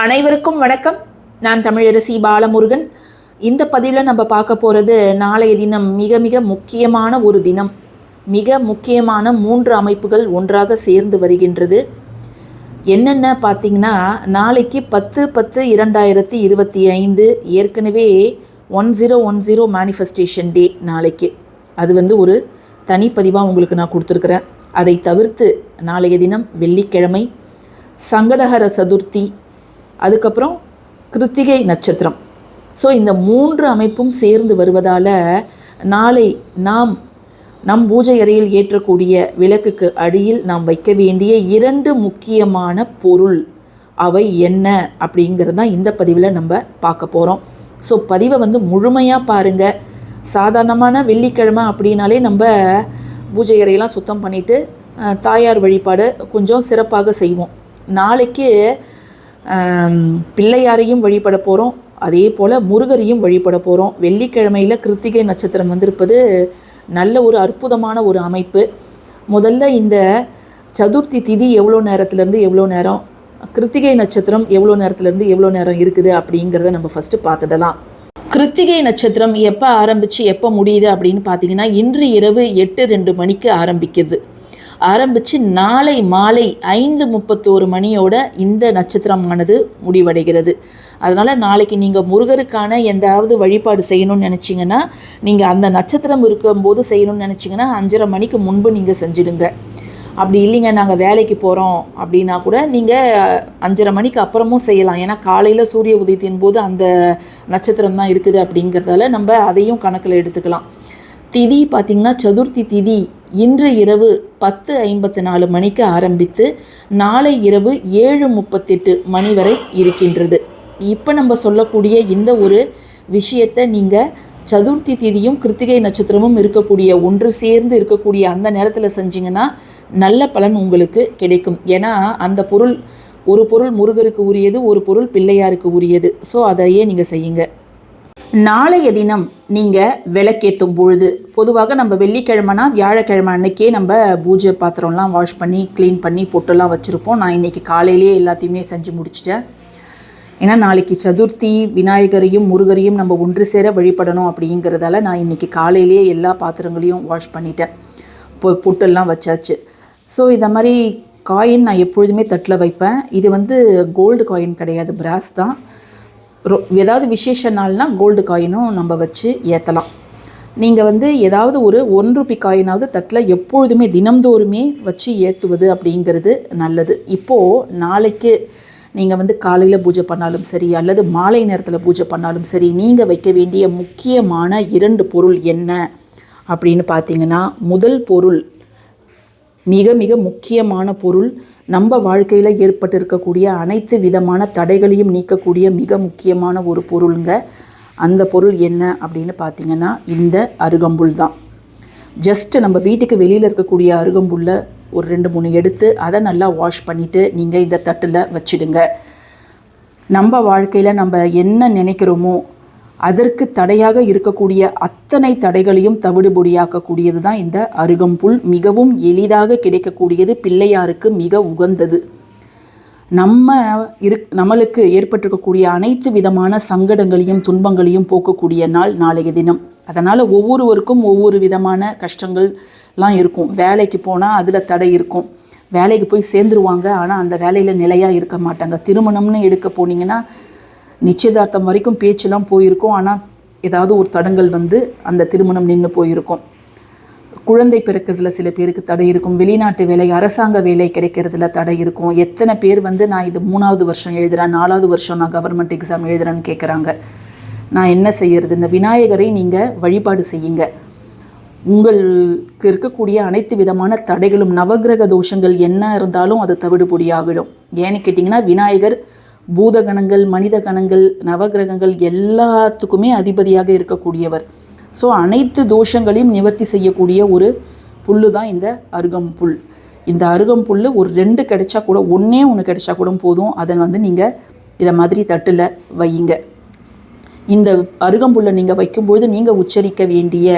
அனைவருக்கும் வணக்கம். நான் தமிழரசி பாலமுருகன். இந்த பதிவில் நம்ம பார்க்க போகிறது நாளைய தினம் மிக மிக முக்கியமான ஒரு தினம். மிக முக்கியமான மூன்று அமைப்புகள் ஒன்றாக சேர்ந்து வருகின்றது. என்னென்ன பார்த்தீங்கன்னா நாளைக்கு பத்து பத்து இரண்டாயிரத்தி இருபத்தி ஐந்து ஏற்கனவே one zero one zero manifestation day நாளைக்கு. அது வந்து ஒரு தனிப்பதிவாக உங்களுக்கு நான் கொடுத்துருக்குறேன். அதை தவிர்த்து நாளைய தினம் வெள்ளிக்கிழமை சங்கடஹர சதுர்த்தி அதுக்கப்புறம் கிருத்திகை நட்சத்திரம். ஸோ இந்த மூன்று அமைப்பும் சேர்ந்து வருவதால் நாளை நாம் நம் பூஜை அறையில் ஏற்றக்கூடிய விளக்குக்கு அடியில் நாம் வைக்க வேண்டிய இரண்டு முக்கியமான பொருள் அவை என்ன அப்படிங்கிறது தான் இந்த பதிவில் நம்ம பார்க்க போகிறோம் ஸோ பதிவை வந்து முழுமையாக பாருங்கள் சாதாரணமான வெள்ளிக்கிழமை அப்படின்னாலே நம்ம பூஜை அறையெல்லாம் சுத்தம் பண்ணிவிட்டு தாயார் வழிபாடு கொஞ்சம் சிறப்பாக செய்வோம். நாளைக்கு பிள்ளையாரையும் வழிபட போகிறோம் அதே போல் முருகரையும் வழிபட போகிறோம் வெள்ளிக்கிழமையில் கிருத்திகை நட்சத்திரம் வந்திருப்பது நல்ல ஒரு அற்புதமான ஒரு அமைப்பு. முதல்ல இந்த சதுர்த்தி திதி எவ்வளோ நேரத்துலேருந்து எவ்வளோ நேரம்? கிருத்திகை நட்சத்திரம் எவ்வளோ நேரத்துலேருந்து எவ்வளோ நேரம் இருக்குது அப்படிங்கிறத நம்ம ஃபஸ்ட்டு பார்த்துடலாம். கிருத்திகை நட்சத்திரம் எப்போ ஆரம்பித்து எப்போ முடியுது அப்படின்னு பார்த்தீங்கன்னா இன்று இரவு எட்டு ரெண்டு மணிக்கு ஆரம்பிக்குது. ஆரம்பித்து நாளை மாலை ஐந்து முப்பத்தோரு மணியோட இந்த நட்சத்திரமானது முடிவடைகிறது. அதனால் நாளைக்கு நீங்கள் முருகருக்கான எந்தாவது வழிபாடு செய்யணும்னு நினச்சிங்கன்னா நீங்கள் அந்த நட்சத்திரம் இருக்கும்போது செய்யணும்னு நினச்சிங்கன்னா அஞ்சரை மணிக்கு முன்பு நீங்கள் செஞ்சிடுங்க. அப்படி இல்லைங்க நாங்கள் வேலைக்கு போகிறோம் அப்படின்னா கூட நீங்கள் அஞ்சரை மணிக்கு அப்புறமும் செய்யலாம். ஏன்னா காலையில் சூரிய உதயத்தின் போது அந்த நட்சத்திரம் தான் இருக்குது அப்படிங்கிறதால நம்ம அதையும் கணக்கில் எடுத்துக்கலாம். திதி பார்த்திங்கன்னா சதுர்த்தி திதி இன்று இரவு பத்து ஐம்பத்து நாலு மணிக்கு ஆரம்பித்து நாளை இரவு ஏழு முப்பத்தெட்டு மணி வரை இருக்கின்றது. இப்போ நம்ம சொல்லக்கூடிய இந்த ஒரு விஷயத்தை நீங்கள் சதுர்த்தி திதியும் கிருத்திகை நட்சத்திரமும் இருக்கக்கூடிய ஒன்று சேர்ந்து இருக்கக்கூடிய அந்த நேரத்தில் செஞ்சீங்கன்னா நல்ல பலன் உங்களுக்கு கிடைக்கும். ஏன்னா அந்த பொருள் ஒரு பொருள் முருகருக்கு உரியது ஒரு பொருள் பிள்ளையாருக்கு உரியது. ஸோ அதையே நீங்கள் செய்யுங்க. நாளைய தினம் நீங்கள் விளக்கேற்றும் பொழுது பொதுவாக நம்ம வெள்ளிக்கிழமைனா வியாழக்கிழமை அன்னைக்கே நம்ம பூஜை பாத்திரம்லாம் வாஷ் பண்ணி க்ளீன் பண்ணி பொட்டெல்லாம் வச்சுருப்போம். நான் இன்றைக்கி காலையிலேயே எல்லாத்தையுமே செஞ்சு முடிச்சிட்டேன். ஏன்னா நாளைக்கு சதுர்த்தி விநாயகரையும் முருகரையும் நம்ம ஒன்று சேர வழிபடணும் அப்படிங்கிறதால நான் இன்றைக்கி காலையிலேயே எல்லா பாத்திரங்களையும் வாஷ் பண்ணிட்டேன். பொ பொட்டெல்லாம் வச்சாச்சு. ஸோ இதை மாதிரி காயின் நான் எப்பொழுதுமே தட்டில் வைப்பேன். இது வந்து கோல்டு காயின் கிடையாது பிராஸ் தான். ரொ ஏதாவது விசேஷ நாள்னா கோல்டு காயினும் நம்ம வச்சு ஏற்றலாம் நீங்கள் வந்து ஏதாவது ஒரு ஒன் ருபி காயினாவது தட்டில் எப்பொழுதுமே தினம்தோறுமே வச்சு ஏற்றுவது அப்படிங்கிறது நல்லது. இப்போது நாளைக்கு நீங்கள் வந்து காலையில் பூஜை பண்ணாலும் சரி அல்லது மாலை நேரத்தில் பூஜை பண்ணாலும் சரி நீங்கள் வைக்க வேண்டிய முக்கியமான இரண்டு பொருள் என்ன அப்படின்னு பார்த்தீங்கன்னா முதல் பொருள் மிக மிக முக்கியமான பொருள் நம்ம வாழ்க்கையில் ஏற்பட்டிருக்கக்கூடிய அனைத்து விதமான தடைகளையும் நீக்கக்கூடிய மிக முக்கியமான ஒரு பொருளுங்க. அந்த பொருள் என்ன அப்படின்னு பார்த்தீங்கன்னா இந்த அருகம்புல் தான். ஜஸ்ட்டு நம்ம வீட்டுக்கு வெளியில் இருக்கக்கூடிய அருகம்புல்லை ஒரு ரெண்டு மூணு எடுத்து அதை நல்லா வாஷ் பண்ணிவிட்டு நீங்கள் இந்த தட்டில் வச்சிடுங்க. நம்ம வாழ்க்கையில் நம்ம என்ன நினைக்கிறோமோ அதற்கு தடையாக இருக்கக்கூடிய அத்தனை தடைகளையும் தவிடுபொடியாக்கக்கூடியது தான் இந்த அருகம்புல். மிகவும் எளிதாக கிடைக்கக்கூடியது பிள்ளையாருக்கு மிக உகந்தது. நம்ம இரு நம்மளுக்கு ஏற்பட்டிருக்கக்கூடிய அனைத்து விதமான சங்கடங்களையும் துன்பங்களையும் போக்கக்கூடிய நாள் நாளைய தினம். அதனால் ஒவ்வொருவருக்கும் ஒவ்வொரு விதமான கஷ்டங்கள்லாம் இருக்கும். வேலைக்கு போனால் அதில் தடை இருக்கும். வேலைக்கு போய் சேர்ந்துருவாங்க ஆனால் அந்த வேலையில் நிலையாக இருக்க மாட்டாங்க. திருமணம்னு எடுக்க போனீங்கன்னா நிச்சயதார்த்தம் வரைக்கும் பேச்செல்லாம் போயிருக்கும். ஆனால் ஏதாவது ஒரு தடங்கள் வந்து அந்த திருமணம் நின்று போயிருக்கும். குழந்தை பிறக்கிறதுல சில பேருக்கு தடை இருக்கும். வெளிநாட்டு வேலை அரசாங்க வேலை கிடைக்கிறதுல தடை இருக்கும். எத்தனை பேர் வந்து நான் இது மூணாவது வருஷம் எழுதுகிறேன் நாலாவது வருஷம் நான் கவர்மெண்ட் எக்ஸாம் எழுதுறேன்னு கேட்குறாங்க நான் என்ன செய்யறது? இந்த விநாயகரை நீங்கள் வழிபாடு செய்யுங்க. உங்களுக்கு இருக்கக்கூடிய அனைத்து விதமான தடைகளும் நவக்கிரக தோஷங்கள் என்ன இருந்தாலும் அது தவிடுபொடியாகிடும். ஏன்னு கேட்டிங்கன்னா விநாயகர் பூதகணங்கள் மனித கணங்கள் நவக்கிரகங்கள் எல்லாத்துக்குமே அதிபதியாக இருக்கக்கூடியவர். ஸோ அனைத்து தோஷங்களையும் நிவர்த்தி செய்யக்கூடிய ஒரு புல்லு தான் இந்த அருகம்புல் இந்த அருகம்புல் ஒரு ரெண்டு கிடைச்சா கூட ஒன்றே ஒன்று கிடைச்சா கூட போதும். அதை வந்து நீங்கள் இதை மாதிரி தட்டில் வையுங்க. இந்த அருகம்புல்லை நீங்கள் வைக்கும்பொழுது நீங்கள் உச்சரிக்க வேண்டிய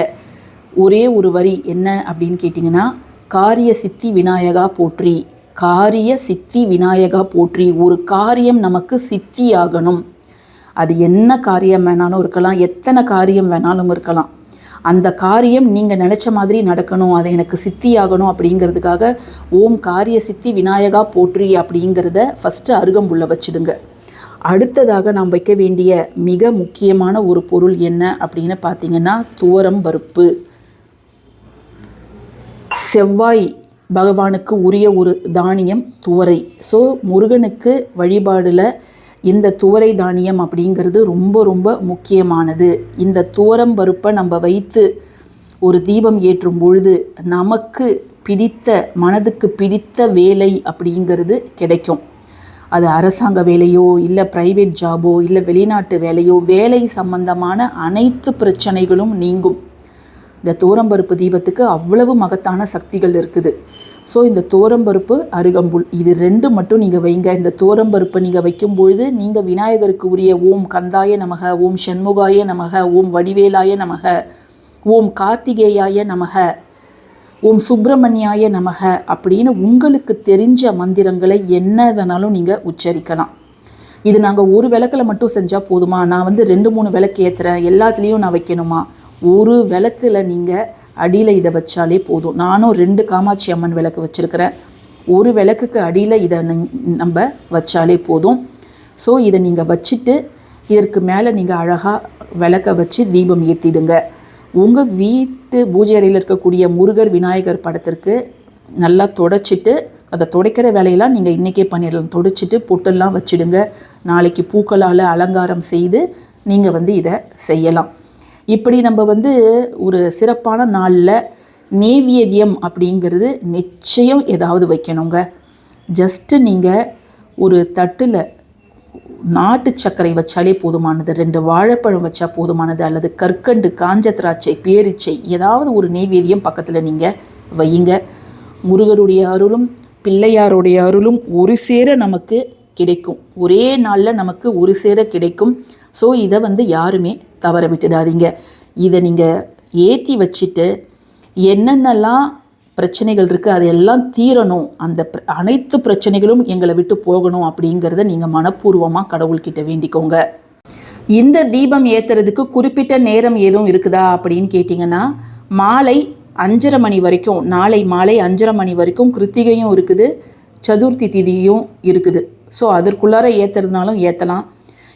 ஒரே ஒரு வரி என்ன அப்படின்னு கேட்டிங்கன்னா காரிய சித்தி விநாயகா போற்றி. காரிய சித்தி விநாயகா போற்றி ஒரு காரியம் நமக்கு சித்தியாகணும். அது என்ன காரியம் வேணாலும் இருக்கலாம் எத்தனை காரியம் வேணாலும் இருக்கலாம். அந்த காரியம் நீங்கள் நினச்ச மாதிரி நடக்கணும் அது எனக்கு சித்தியாகணும் அப்படிங்கிறதுக்காக ஓம் காரிய சித்தி விநாயகா போற்றி அப்படிங்கிறத ஃபஸ்ட்டு அருகம்புள்ள வச்சுடுங்க. அடுத்ததாக நாம் வைக்க வேண்டிய மிக முக்கியமான ஒரு பொருள் என்ன அப்படின்னு பார்த்தீங்கன்னா துவரம் பருப்பு. செவ்வாய் பகவானுக்கு உரிய ஒரு தானியம் துவரை. ஸோ முருகனுக்கு வழிபாடில் இந்த துவரை தானியம் அப்படிங்கிறது ரொம்ப ரொம்ப முக்கியமானது. இந்த துவரம் பருப்பை நம்ம வைத்து ஒரு தீபம் ஏற்றும் பொழுது நமக்கு பிடித்த மனதுக்கு பிடித்த வேலை அப்படிங்கிறது கிடைக்கும். அது அரசாங்க வேலையோ இல்லை ப்ரைவேட் ஜாபோ இல்லை வெளிநாட்டு வேலையோ வேலை சம்பந்தமான அனைத்து பிரச்சனைகளும் நீங்கும். இந்த தோரம்பருப்பு தீபத்துக்கு அவ்வளவு மகத்தான சக்திகள் இருக்குது. ஸோ இந்த தோரம்பருப்பு அருகம்புல். இது ரெண்டு மட்டும் நீங்கள் வைங்க. இந்த தோரம்பருப்பை நீங்கள் வைக்கும் பொழுது நீங்கள் விநாயகருக்கு உரிய ஓம் கந்தாய நமக ஓம் சண்முகாய நமக ஓம் வடிவேலாய நமக ஓம் கார்த்திகேயாய நமக ஓம் சுப்பிரமணியாய நமக அப்படின்னு உங்களுக்கு தெரிஞ்ச மந்திரங்களை என்ன வேணாலும் நீங்கள் உச்சரிக்கலாம். இது நாங்கள் ஒரு விளக்கில் மட்டும் செஞ்சால் போதுமா? நான் வந்து ரெண்டு மூணு விளக்கு ஏற்றுறேன் எல்லாத்துலேயும் நான் வைக்கணுமா? ஒரு விளக்கில் நீங்கள் அடியில் இதை வச்சாலே போதும். நானும் ரெண்டு காமாட்சி அம்மன் விளக்கு வச்சுருக்கிறேன். ஒரு விளக்குக்கு அடியில் இதை நம்ம வச்சாலே போதும். ஸோ இதை நீங்கள் வச்சுட்டு இதற்கு மேலே நீங்கள் அழகாக விளக்க வச்சு தீபம் ஏற்றிடுங்க உங்கள் வீட்டு பூஜை அறையில் இருக்கக்கூடிய முருகர் விநாயகர் படத்திற்கு நல்லா தொடச்சிட்டு அதை துடைக்கிற வேலையெல்லாம் நீங்கள் இன்றைக்கே பண்ணிடலாம். தொடச்சிட்டு பொட்டெல்லாம் வச்சுடுங்க. நாளைக்கு பூக்களால் அலங்காரம் செய்து நீங்கள் வந்து இதை செய்யலாம். இப்படி நம்ம வந்து ஒரு சிறப்பான நாளில் நேவியதியம் அப்படிங்கிறது நிச்சயம் ஏதாவது வைக்கணுங்க. ஜஸ்ட்டு நீங்கள் ஒரு தட்டில் நாட்டு சர்க்கரை வச்சாலே போதுமானது ரெண்டு வாழைப்பழம் வச்சா போதுமானது அல்லது கற்கண்டு காஞ்ச திராட்சை பேரிச்சை ஏதாவது ஒரு நெய்வேதியம் பக்கத்தில் நீங்கள் வையுங்க. முருகருடைய அருளும் பிள்ளையாருடைய அருளும் ஒரு சேர நமக்கு கிடைக்கும். ஒரே நாளில் நமக்கு ஒரு சேர கிடைக்கும். ஸோ இதை வந்து யாருமே தவற விட்டுடாதீங்க. இதை நீங்கள் ஏற்றி வச்சுட்டு என்னென்னலாம் பிரச்சனைகள் இருக்குது அதையெல்லாம் தீரணும். அந்த அனைத்து பிரச்சனைகளும் எங்களை விட்டு போகணும் அப்படிங்கிறத நீங்கள் மனப்பூர்வமாக கடவுள்கிட்ட வேண்டிக்கோங்க. இந்த தீபம் ஏற்றுறதுக்கு குறிப்பிட்ட நேரம் எதுவும் இருக்குதா அப்படின்னு கேட்டிங்கன்னா மாலை அஞ்சரை மணி வரைக்கும் நாளை மாலை அஞ்சரை மணி வரைக்கும் கிருத்திகையும் இருக்குது சதுர்த்தி திதியும் இருக்குது. ஸோ அதற்குள்ளார ஏற்றுறதுனாலும் ஏற்றலாம்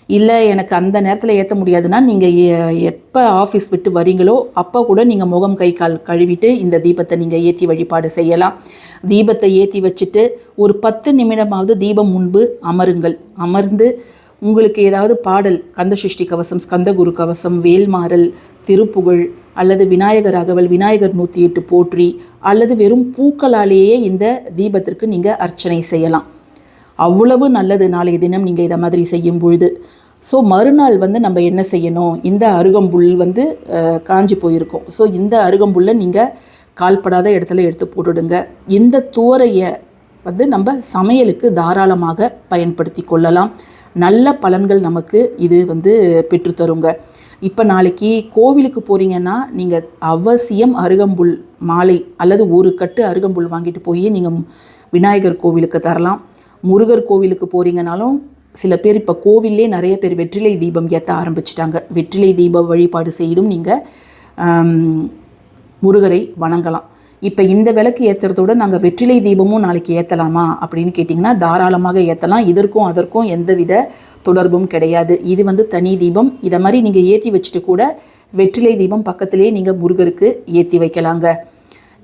இல்லை எனக்கு அந்த நேரத்தில் ஏற்ற முடியாதுன்னா நீங்கள் எப்போ ஆஃபீஸ் விட்டு வரீங்களோ அப்போ கூட நீங்கள் முகம் கை கால் கழுவிட்டு இந்த தீபத்தை நீங்கள் ஏற்றி வழிபாடு செய்யலாம். தீபத்தை ஏற்றி வச்சுட்டு ஒரு பத்து நிமிடமாவது தீபம் முன்பு அமருங்கள். அமர்ந்து உங்களுக்கு ஏதாவது பாடல் கந்த சிருஷ்டி கவசம் ஸ்கந்தகுரு கவசம் வேல்மாறல் திருப்புகழ் அல்லது விநாயகர் அகவல் விநாயகர் நூற்றி எட்டு போற்றி அல்லது வெறும் பூக்களாலேயே இந்த தீபத்திற்கு நீங்கள் அர்ச்சனை செய்யலாம். அவ்வளவு நல்லது. நாளைய தினம் நீங்கள் இதை மாதிரி செய்யும் பொழுது ஸோ மறுநாள் வந்து நம்ம என்ன செய்யணும்? இந்த அருகம்புல் வந்து காஞ்சி போயிருக்கும். ஸோ இந்த அருகம்புல்லை நீங்கள் கால்படாத இடத்துல எடுத்து போட்டுடுங்க. இந்த தூரையை வந்து நம்ம சமையலுக்கு தாராளமாக பயன்படுத்தி கொள்ளலாம். நல்ல பலன்கள் நமக்கு இது வந்து பெற்றுத்தருங்க இப்போ நாளைக்கு கோவிலுக்கு போகிறீங்கன்னா நீங்கள் அவசியம் அருகம்புல் மாலை அல்லது ஒரு கட்டு அருகம்புல் வாங்கிட்டு போய் நீங்கள் விநாயகர் கோவிலுக்கு தரலாம். முருகர் கோவிலுக்கு போகிறீங்கனாலும் சில பேர் இப்போ கோவிலே நிறைய பேர் வெற்றிலை தீபம் ஏற்ற ஆரம்பிச்சிட்டாங்க. வெற்றிலை தீப வழிபாடு செய்தும் நீங்கள் முருகரை வணங்கலாம். இப்போ இந்த விளக்கு ஏற்றுறதோட நாங்கள் வெற்றிலை தீபமும் நாளைக்கு ஏற்றலாமா அப்படின்னு கேட்டிங்கன்னா தாராளமாக ஏற்றலாம் இதற்கும் அதற்கும் எந்தவித தொடர்பும் கிடையாது. இது வந்து தனி தீபம். இதை மாதிரி நீங்கள் ஏற்றி வச்சுட்டு கூட வெற்றிலை தீபம் பக்கத்திலே நீங்கள் முருகருக்கு ஏற்றி வைக்கலாங்க.